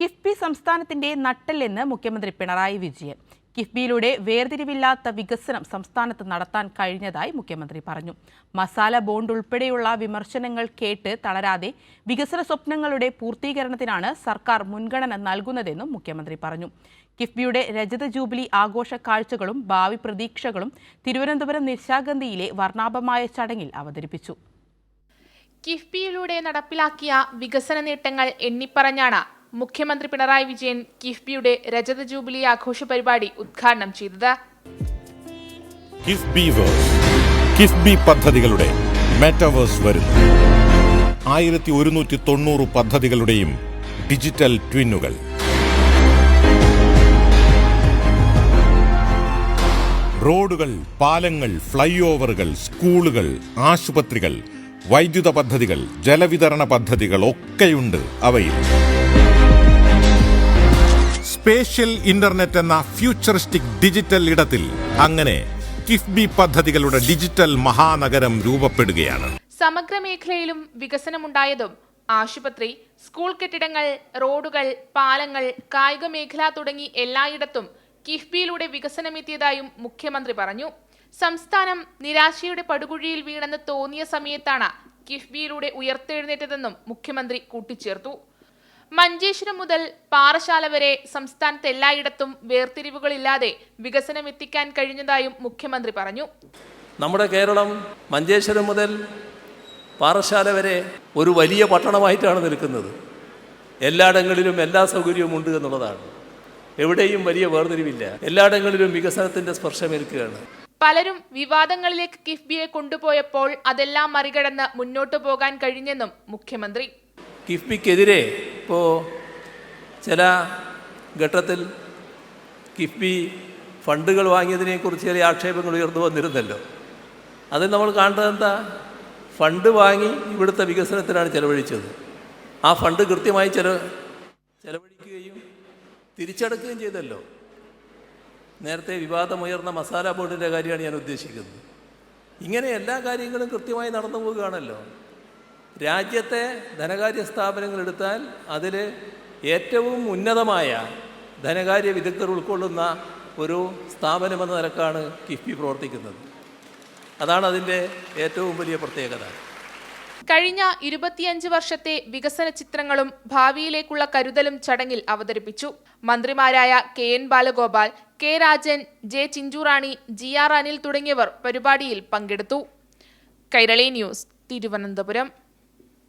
കിഫ്ബി സംസ്ഥാനത്തിന്റെ നട്ടെല്ലെന്ന് മുഖ്യമന്ത്രി പിണറായി വിജയൻ. കിഫ്ബിയിലൂടെ വേർതിരിവില്ലാത്ത വികസനം സംസ്ഥാനത്ത് നടത്താൻ കഴിഞ്ഞതായി മുഖ്യമന്ത്രി പറഞ്ഞു. മസാല ബോണ്ട് ഉൾപ്പെടെയുള്ള വിമർശനങ്ങൾ കേട്ട് തളരാതെ വികസന സ്വപ്നങ്ങളുടെ പൂർത്തീകരണത്തിനാണ് സർക്കാർ മുൻഗണന നൽകുന്നതെന്നും മുഖ്യമന്ത്രി പറഞ്ഞു. കിഫ്ബിയുടെ രജത ജൂബിലി ആഘോഷ കാഴ്ചകളും ഭാവി പ്രതീക്ഷകളും തിരുവനന്തപുരം നിശാഗന്ധിയിലെ വർണാഭമായ ചടങ്ങിൽ അവതരിപ്പിച്ചു. കിഫ്ബിയിലൂടെ നടപ്പിലാക്കിയ വികസന നേട്ടങ്ങൾ എണ്ണിപ്പറഞ്ഞാണ് മുഖ്യമന്ത്രി പിണറായി വിജയൻ കിഫ്ബിയുടെ രജത ജൂബിലി ആഘോഷ പരിപാടി ഉദ്ഘാടനം ചെയ്തത്. കിഫ്ബി പദ്ധതികളുടെ മെറ്റാവേഴ്സ് വരുന്നു. ആയിരത്തി ഒരുന്നൂറ്റി തൊണ്ണൂറ് പദ്ധതികളുടെയും ഡിജിറ്റൽ ട്വിന്നുകൾ റോഡുകൾ പാലങ്ങൾ ഫ്ലൈ ഓവറുകൾ സ്കൂളുകൾ ആശുപത്രികൾ വൈദ്യുത പദ്ധതികൾ ജലവിതരണ പദ്ധതികൾ ഒക്കെയുണ്ട് അവയിൽ. സ്പേഷ്യൽ ഇന്റർനെറ്റ് എന്ന ഫ്യൂച്ചറിസ്റ്റിക് ഡിജിറ്റൽ ഇടത്തിൽ അങ്ങനെ കിഫ്ബി പദ്ധതികളുടെ ഡിജിറ്റൽ മഹാനഗരം രൂപപ്പെടുകയാണ്. സമഗ്ര മേഖലയിലും വികസനമുണ്ടായതും ആശുപത്രി സ്കൂൾ കെട്ടിടങ്ങൾ റോഡുകൾ പാലങ്ങൾ കായിക മേഖല തുടങ്ങി എല്ലായിടത്തും കിഫ്ബിയിലൂടെ വികസനമെത്തിയതായും മുഖ്യമന്ത്രി പറഞ്ഞു. സംസ്ഥാനം നിരാശയുടെ പടുകുഴിയിൽ വീണെന്ന് തോന്നിയ സമയത്താണ് കിഫ്ബിയിലൂടെ ഉയർത്തെഴുന്നേറ്റതെന്നും മുഖ്യമന്ത്രി കൂട്ടിച്ചേർത്തു. മഞ്ചേശ്വരം മുതൽ പാറശാല വരെ സംസ്ഥാനത്ത് എല്ലായിടത്തും വേർതിരിവുകളില്ലാതെ വികസനം എത്തിക്കാൻ കഴിഞ്ഞതായും മുഖ്യമന്ത്രി പറഞ്ഞു. നമ്മുടെ കേരളം മഞ്ചേശ്വരം മുതൽ പാറശാല വരെ ഒരു വലിയ പട്ടണമായിട്ടാണ് നിൽക്കുന്നത്. എല്ലായിടങ്ങളിലും എല്ലാ സൗകര്യവും ഉണ്ട് എന്നുള്ളതാണ്. എവിടെയും വലിയ വേർതിരിവില്ല. എല്ലായിടങ്ങളിലും വികസനത്തിന്റെ സ്പർശമേൽക്കുകയാണ്. പലരും വിവാദങ്ങളിലേക്ക് കിഫ്ബിയെ കൊണ്ടുപോയപ്പോൾ അതെല്ലാം മറികടന്ന് മുന്നോട്ടു പോകാൻ കഴിഞ്ഞെന്നും മുഖ്യമന്ത്രി. കിഫ്ബിക്കെതിരെ ഇപ്പോൾ ചില ഘട്ടത്തിൽ കിഫ്ബി ഫണ്ടുകൾ വാങ്ങിയതിനെക്കുറിച്ച് ചില ആക്ഷേപങ്ങൾ ഉയർന്നു വന്നിരുന്നല്ലോ. അതിൽ നമ്മൾ കാണേണ്ടത് എന്താ? ഫണ്ട് വാങ്ങി ഇവിടുത്തെ വികസനത്തിനാണ് ചെലവഴിച്ചത്. ആ ഫണ്ട് കൃത്യമായി ചെല ചെലവഴിക്കുകയും തിരിച്ചടക്കുകയും ചെയ്തല്ലോ. നേരത്തെ വിവാദമുയർന്ന മസാല ബോർഡിന്റെ കാര്യമാണ് ഞാൻ ഉദ്ദേശിക്കുന്നത്. ഇങ്ങനെ എല്ലാ കാര്യങ്ങളും കൃത്യമായി നടന്നു പോവുകയാണല്ലോ രാജ്യത്തെ ധനകാര്യ സ്ഥാപനങ്ങൾ എടുത്താൽ അതിൽ ഏറ്റവും ഉന്നതമായ ധനകാര്യ വിദഗ്ധർ ഉൾക്കൊള്ളുന്ന ഒരു സ്ഥാപനമെന്ന നിലക്കാണ് കിഫ്ബി പ്രവർത്തിക്കുന്നത്. അതാണ് അതിന്റെ ഏറ്റവും വലിയ പ്രത്യേകത. കഴിഞ്ഞ ഇരുപത്തിയഞ്ച് വർഷത്തെ വികസന ചിത്രങ്ങളും ഭാവിയിലേക്കുള്ള കരുതലും ചടങ്ങിൽ അവതരിപ്പിച്ചു. മന്ത്രിമാരായ K N Balagopal K Rajan J Chinchurani G R Anil തുടങ്ങിയവർ പരിപാടിയിൽ പങ്കെടുത്തു. കൈരളി ന്യൂസ് തിരുവനന്തപുരം.